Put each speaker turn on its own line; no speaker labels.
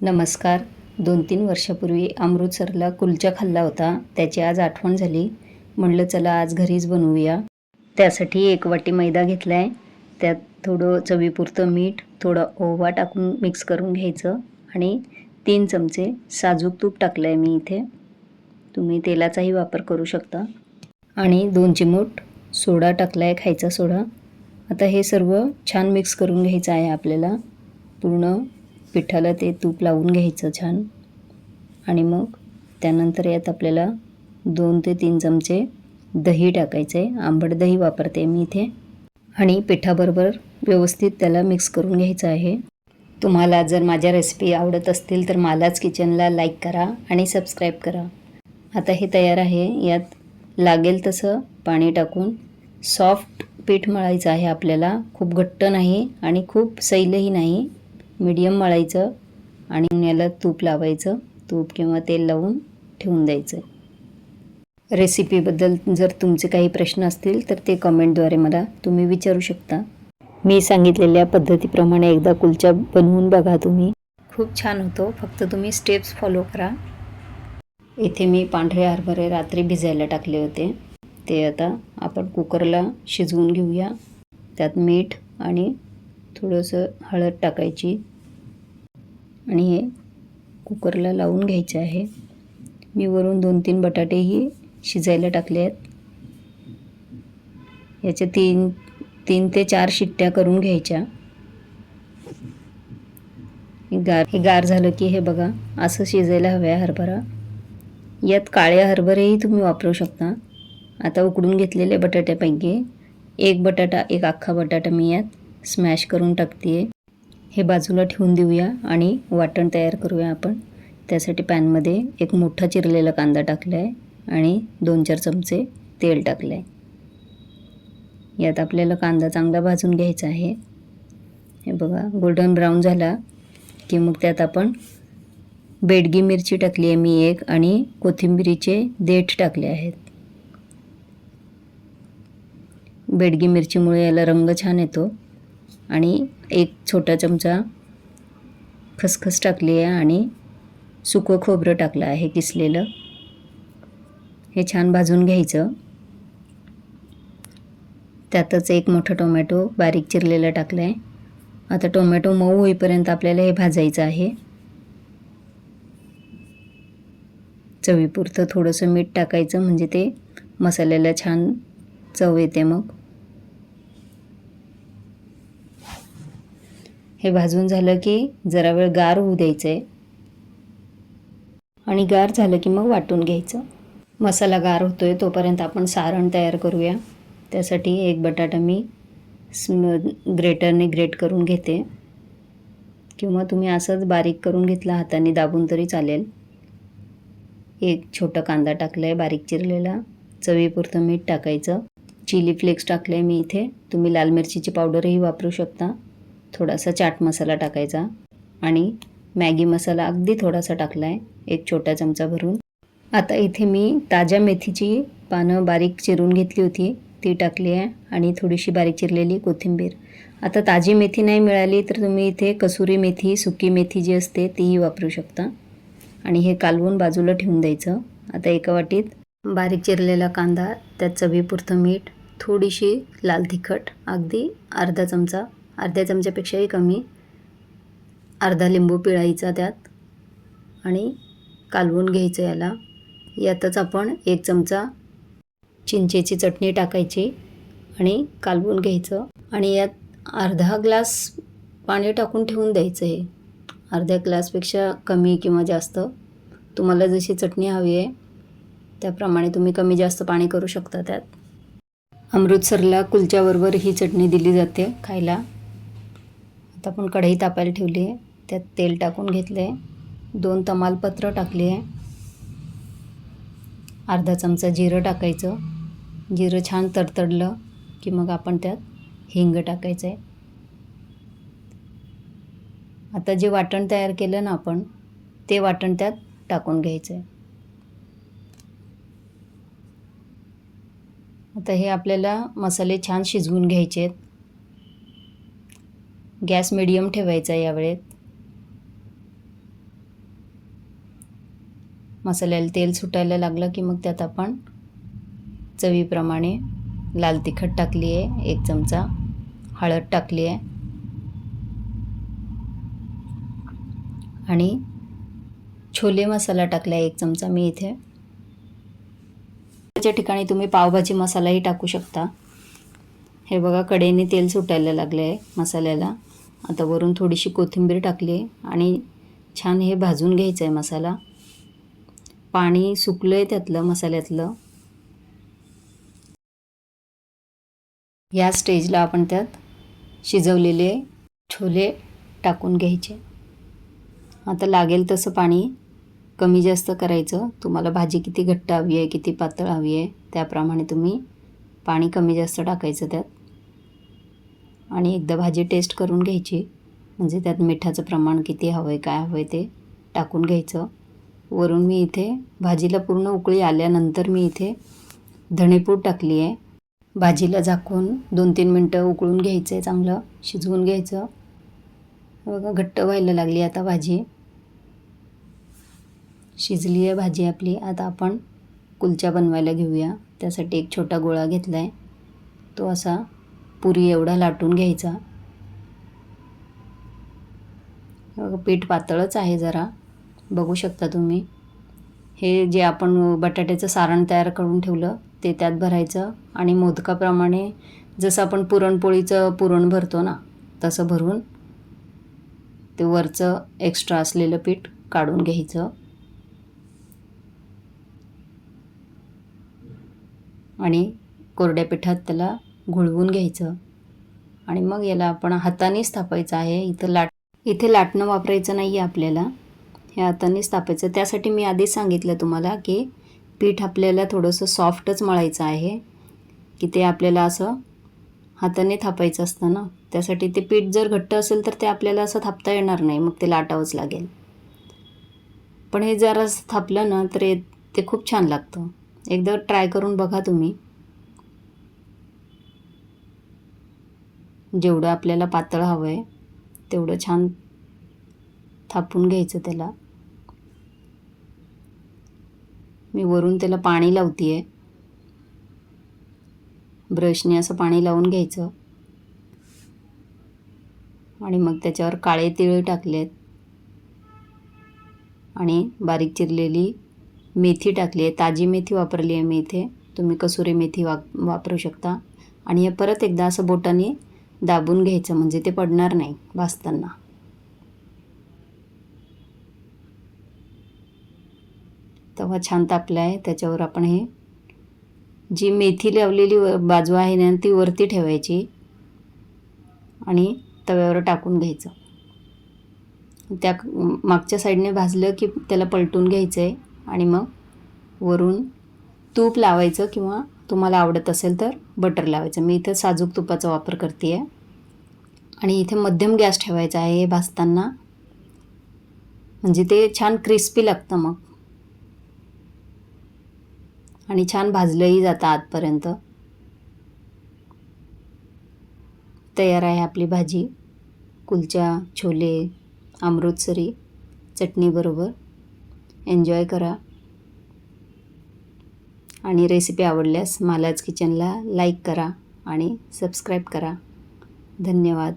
नमस्कार. दोन तीन वर्षापूर्वी अमृतसरला कुलचा खाल्ला होता. त्याची आज आठवण झाली. म्हणलं चला आज घरीच बनवूया. त्यासाठी एक वाटी मैदा घेतला आहे त्यात थोडं चवीपुरतं मीठ थोडं ओवा टाकून मिक्स करून घ्यायचं आणि तीन चमचे साजूक तूप टाकलं आहे मी इथे. तुम्ही तेलाचाही वापर करू शकता. आणि दोन चिमूट सोडा टाकला आहे खायचा सोडा. आता हे सर्व छान मिक्स करून घ्यायचं आहे आपल्याला. पूर्ण पिठाला ते तूप लावून घ्यायचं छान. आणि मग त्यानंतर यात आपल्याला दोन ते तीन चमचे दही टाकायचं आहे आंबट दही वापरते मी इथे. आणि पिठाबरोबर व्यवस्थित त्याला मिक्स करून घ्यायचं आहे. तुम्हाला जर माझ्या रेसिपी आवडत असतील तर मालाच किचनला लाईक करा आणि सबस्क्राईब करा. आता हे तयार आहे. यात लागेल तसं पाणी टाकून सॉफ्ट पीठ मळायचं आहे आपल्याला. खूप घट्ट नाही आणि खूप सैलही नाही. मीडियम मळायचं आणि याला तूप लावायचं. तूप किंवा तेल लावून ठेवून द्यायचं. रेसिपीबद्दल जर तुमचे काही प्रश्न असतील तर ते कमेंटद्वारे मला तुम्ही विचारू शकता. मी सांगितलेल्या पद्धतीप्रमाणे एकदा कुलचा बनवून बघा तुम्ही. खूप छान होतो. फक्त तुम्ही स्टेप्स फॉलो करा. इथे मी पांढरे हरभरे रात्री भिजायला टाकले होते. ते आता आपण कुकरला शिजवून घेऊया. त्यात मीठ आणि थोडंसं हळद टाकायची. आणि हे कुकरला लावून घ्यायचे आहे. मी वरून दोन तीन बटाटेही शिजायला टाकले आहेत. याच्या तीन तीन ते चार शिट्ट्या करून घ्यायच्या. गार हे गार झालं की हे बघा असं शिजायला हवं आहे हरभरा. यात काळे हरभरेही तुम्ही वापरू शकता. आता उकडून घेतलेले बटाट्यापैकी एक बटाटा एक अख्खा बटाटा मी यात स्मॅश करून टाकते हे बाजूला ठेवून देऊया आणि वाटण तयार करूया आपण. त्यासाठी पॅनमध्ये एक मोठा चिरलेला कांदा टाकला आहे आणि दोन चार चमचे तेल टाकलं आहे यात आपल्याला कांदा चांगला भाजून घ्यायचा आहे. हे बघा गोल्डन ब्राऊन झाला की मग त्यात आपण बेडगी मिरची टाकली आहे मी एक आणि कोथिंबिरीचे देठ टाकले आहेत. बेडगी मिरचीमुळे याला रंग छान येतो. आणि एक छोटा चमचा खसखस टाकली आहे आणि सुकं खोबरं टाकलं आहे किसलेलं. हे छान भाजून घ्यायचं. त्यातच एक मोठं टोमॅटो बारीक चिरलेलं टाकलं आहे. आता टोमॅटो मऊ होईपर्यंत आपल्याला हे भाजायचं आहे. चवीपुरतं थोडंसं मीठ टाकायचं म्हणजे ते मसाल्याला छान चव येते मग. हे भाजून झालं की जरा वेळ गार होऊ द्यायचं आहे आणि गार झालं की मग वाटून घ्यायचं. मसाला गार होतो आहे तोपर्यंत आपण सारण तयार करूया. त्यासाठी एक बटाटा मी स्म ग्रेटरने ग्रेट करून घेते. किंवा तुम्ही असंच बारीक करून घेतला हाताने दाबून तरी चालेल. एक छोटा कांदा टाकला आहे बारीक चिरलेला. चवीपुरतं मीठ टाकायचं. चिली फ्लेक्स टाकलं आहे मी इथे. तुम्ही लाल मिरचीची पावडरही वापरू शकता. थोडासा चाट मसाला टाकायचा आणि मॅगी मसाला अगदी थोडासा टाकला आहे एक छोटा चमचा भरून. आता इथे मी ताज्या मेथीची पानं बारीक चिरून घेतली होती ती टाकली आहे आणि थोडीशी बारीक चिरलेली कोथिंबीर. आता ताजी मेथी नाही मिळाली तर तुम्ही इथे कसुरी मेथी सुकी मेथी जी असते तीही वापरू शकता. आणि हे कालवून बाजूला ठेवून द्यायचं. आता एका वाटीत बारीक चिरलेला कांदा त्यात चवीपुरतं मीठ थोडीशी लाल तिखट अगदी अर्धा चमचा अर्ध्या चमच्यापेक्षाही कमी. अर्धा लिंबू पिळायचा त्यात आणि कालवून घ्यायचं याला. यातच आपण एक चमचा चिंचेची चटणी टाकायची आणि कालवून घ्यायचं आणि यात अर्धा ग्लास पाणी टाकून ठेवून द्यायचं हे. अर्ध्या ग्लासपेक्षा कमी किंवा जास्त. तुम्हाला जशी चटणी हवी आहे त्याप्रमाणे तुम्ही कमी जास्त पाणी करू शकता त्यात. अमृतसरला कुलच्याबरोबर ही चटणी दिली जाते खायला. आता आपण कढई तापायला ठेवली आहे. त्यात तेल टाकून घेतलं आहे. दोन तमालपत्र टाकली आहे. अर्धा चमचा जिरं टाकायचं. जिरं छान तडतडलं की मग आपण त्यात हिंग टाकायचं आहे. आता जे वाटण तयार केलं ना आपण ते वाटण त्यात टाकून घ्यायचं आहे. आता हे आपल्याला मसाले छान शिजवून घ्यायचे आहेत. गॅस मिडियम ठेवायचा आहे मसाल्याला तेल सुटायला लागलं की मग त्यात आपण चवीप्रमाणे लाल तिखट टाकली आहे एक चमचा हळद टाकली आहे. आणि छोले मसाला टाकला आहे एक चमचा मी इथे. त्याच्या ठिकाणी तुम्ही पावभाजी मसालाही टाकू शकता. हे बघा कडेने तेल सुटायला लागले आहे मसाल्याला. आता वरून थोडीशी कोथिंबीर टाकली आहे आणि छान हे भाजून घ्यायचं आहे मसाला. पाणी सुकलं आहे त्यातलं मसाल्यातलं. या स्टेजला आपण त्यात शिजवलेले छोले टाकून घ्यायचे. आता लागेल तसं पाणी कमी जास्त करायचं. तुम्हाला भाजी किती घट्ट हवी आहे किती पातळ हवी आहे त्याप्रमाणे तुम्ही पाणी कमी जास्त टाकायचं त्यात. आणि एकदा भाजी टेस्ट करून घ्यायची. म्हणजे त्यात मिठाचं प्रमाण किती हवं आहे काय हवं आहे ते टाकून घ्यायचं. वरून मी इथे भाजीला पूर्ण उकळी आल्यानंतर मी इथे धणेपूड टाकली आहे भाजीला झाकून दोन तीन मिनटं उकळून घ्यायचं आहे चांगलं शिजवून घ्यायचं. बघा घट्ट व्हायला लागली आता भाजी. शिजली आहे भाजी आपली. आता आपण कुलचा बनवायला घेऊया. त्यासाठी एक छोटा गोळा घेतला आहे तो असा पुरी एवढा लाटून घ्यायचा. पीठ पातळच आहे जरा. बघू शकता तुम्ही. हे जे आपण बटाट्याचं सारण तयार करून ठेवलं ते त्यात भरायचं आणि मोदकाप्रमाणे जसं आपण पुरणपोळीचं पुरण भरतो ना तसं भरून ते वरचं एक्स्ट्रा असलेलं पीठ काढून घ्यायचं. आणि कोरड्या पिठात त्याला घुळवून घ्यायचं. आणि मग याला आपण हातानेच थापायचं आहे. इथं लाट इथे लाटणं वापरायचं नाही आहे आपल्याला. हे हातानेच थापायचं त्यासाठी मी आधीच सांगितलं तुम्हाला की पीठ आपल्याला थोडंसं सॉफ्टच मळायचं आहे. की ते आपल्याला असं हाताने थापायचं असतं ना. त्यासाठी ते पीठ जर घट्ट असेल तर ते आपल्याला असं थापता येणार नाही. मग ते लाटावंच लागेल. पण हे जरा थापलं ना तर ते खूप छान लागतं. एकदा ट्राय करून बघा तुम्ही. जेवढं आपल्याला पातळ हवं आहे तेवढं छान थापून घ्यायचं त्याला. मी वरून त्याला पाणी लावते आहे ब्रशने असं पाणी लावून घ्यायचं. आणि मग त्याच्यावर काळे तिळ टाकलेत. आणि बारीक चिरलेली मेथी टाकली आहे ताजी मेथी वापरली आहे मी इथे. तुम्ही कसुरी मेथी वाप वापरू शकता. आणि हे परत एकदा असं बोटाने दाबून घ्यायचं म्हणजे ते पडणार नाही भाजताना तवा छान तापला आहे त्याच्यावर आपण हे जी मेथी लावलेली व बाजू आहे ना ती वरती ठेवायची आणि तव्यावर टाकून घ्यायचं. त्या मागच्या साईडने भाजलं की त्याला पलटून घ्यायचं आहे आणि मग वरून तूप लावायचं किंवा तुम्हाला आवडत असेल तर बटर लावायचं. मी इथं साजूक तुपाचा वापर करते आहे आणि इथे मध्यम गॅस ठेवायचा आहे हे भाजताना. म्हणजे ते छान क्रिस्पी लागतं मग. आणि छान भाजलंही जातं आतपर्यंत. तयार आहे आपली भाजी. कुलचा छोले अमृतसरी चटणीबरोबर एन्जॉय करा. आणि रेसिपी आवडल्यास मालाज किचनला लाईक करा आणि सबस्क्राईब करा. धन्यवाद.